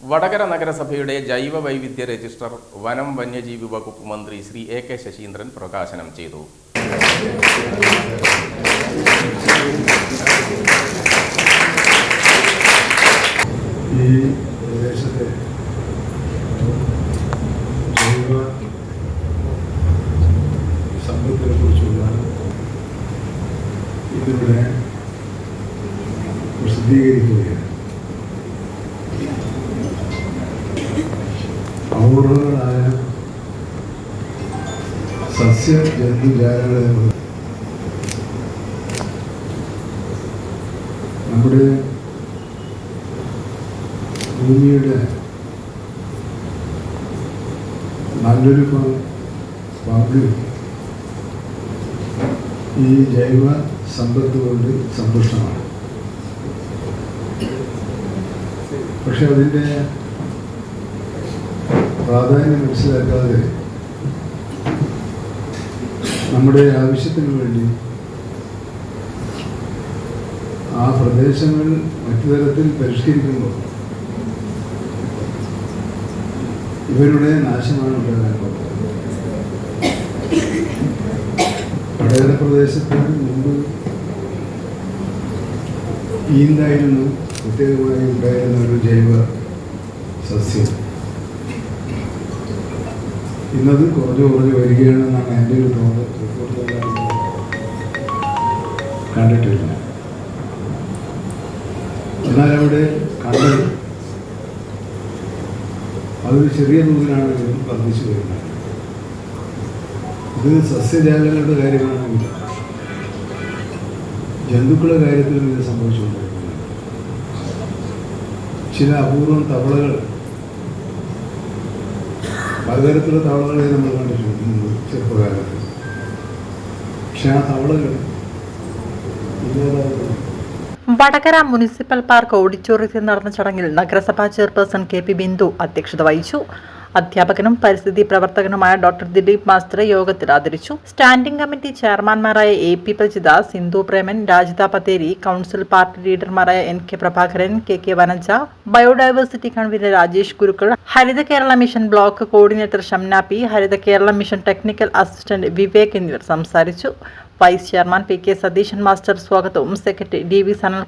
വടകര നഗരസഭയുടെ ജൈവ വൈവിധ്യ രജിസ്റ്റർ വനം വന്യജീവി വകുപ്പ് മന്ത്രി ശ്രീ എ കെ ശശീന്ദ്രൻ പ്രകാശനം ചെയ്തു. ഈ പ്രദേശത്തെ ജൈവ സമ്പത്തിനെ കുറിച്ചുള്ള ഇതിവിടെ പ്രസിദ്ധീകരിക്കുകയാണ്. അപൂർവങ്ങളായ സസ്യ ജന്തുജാലങ്ങളെ നമ്മുടെ ഭൂമിയുടെ നല്ലൊരു പങ്ക് ഈ ജൈവ സമ്പത്ത് കൊണ്ട് സമ്പുഷ്ടമാണ്. പക്ഷെ അതിന്റെ പ്രാധാന്യം മനസ്സിലാക്കാതെ നമ്മുടെ ആവശ്യത്തിന് വേണ്ടി ആ പ്രദേശങ്ങൾ മറ്റു തരത്തിൽ പരിഷ്കരിക്കുമ്പോൾ ഇവരുടെ നാശമാണ് ഉണ്ടാകാൻ പോകുന്നത്. പ്രദേശത്തിന് പ്രദേശത്ത് മുമ്പ് ഈന്തായിരുന്നു പ്രത്യേകമായി ഉണ്ടായിരുന്ന ഒരു ജൈവ സസ്യം. ഇന്നത് കുറഞ്ഞു കുറഞ്ഞു വരികയാണെന്നാണ് എന്റെ ഒരു തോന്നൽ. കണ്ടിട്ടില്ല. എന്നാൽ അവിടെ കണ്ടത് അതൊരു ചെറിയ തോതിലാണെങ്കിലും വർദ്ധിച്ചു വരുന്നത്. ഇത് സസ്യജാലങ്ങളുടെ കാര്യമാണെങ്കിൽ ജന്തുക്കളുടെ കാര്യത്തിലും ഇത് സംഭവിച്ചുകൊണ്ടിരിക്കുന്നത് ചില അപൂർവം തവളകൾ പലതരത്തിലുള്ള തവളകളെ നമ്മൾ കണ്ടിട്ടുണ്ട് ചെറുപ്പകാലത്ത്. പക്ഷെ ആ തവളകൾ വടകര മുനിസിപ്പൽ പാർക്ക് ഓഡിറ്റോറിയത്തിൽ നടന്ന ചടങ്ങിൽ നഗരസഭാ ചെയർപേഴ്സൺ കെ പി ബിന്ദു അധ്യക്ഷത വഹിച്ചു. അധ്യാപകനും പരിസ്ഥിതി പ്രവർത്തകനുമായ ഡോക്ടർ ദിലീപ് മാസ്റ്ററെ യോഗത്തിൽ ആദരിച്ചു. Standing committee ചെയർമാൻമാരായ A P Prajitha Sindhu Preman Rajitha Pattheri council party ലീഡർമാരായ N K Prabhakaran K K Vanaja biodiversity convener Rajesh Gurukkal Haritha Kerala mission block coordinator Shamna P Haritha Kerala mission technical assistant Vivek എന്നിവർ സംസാരിച്ചു. Vice chairman P K Satheesan master സ്വാഗതവും secretary D V Sanal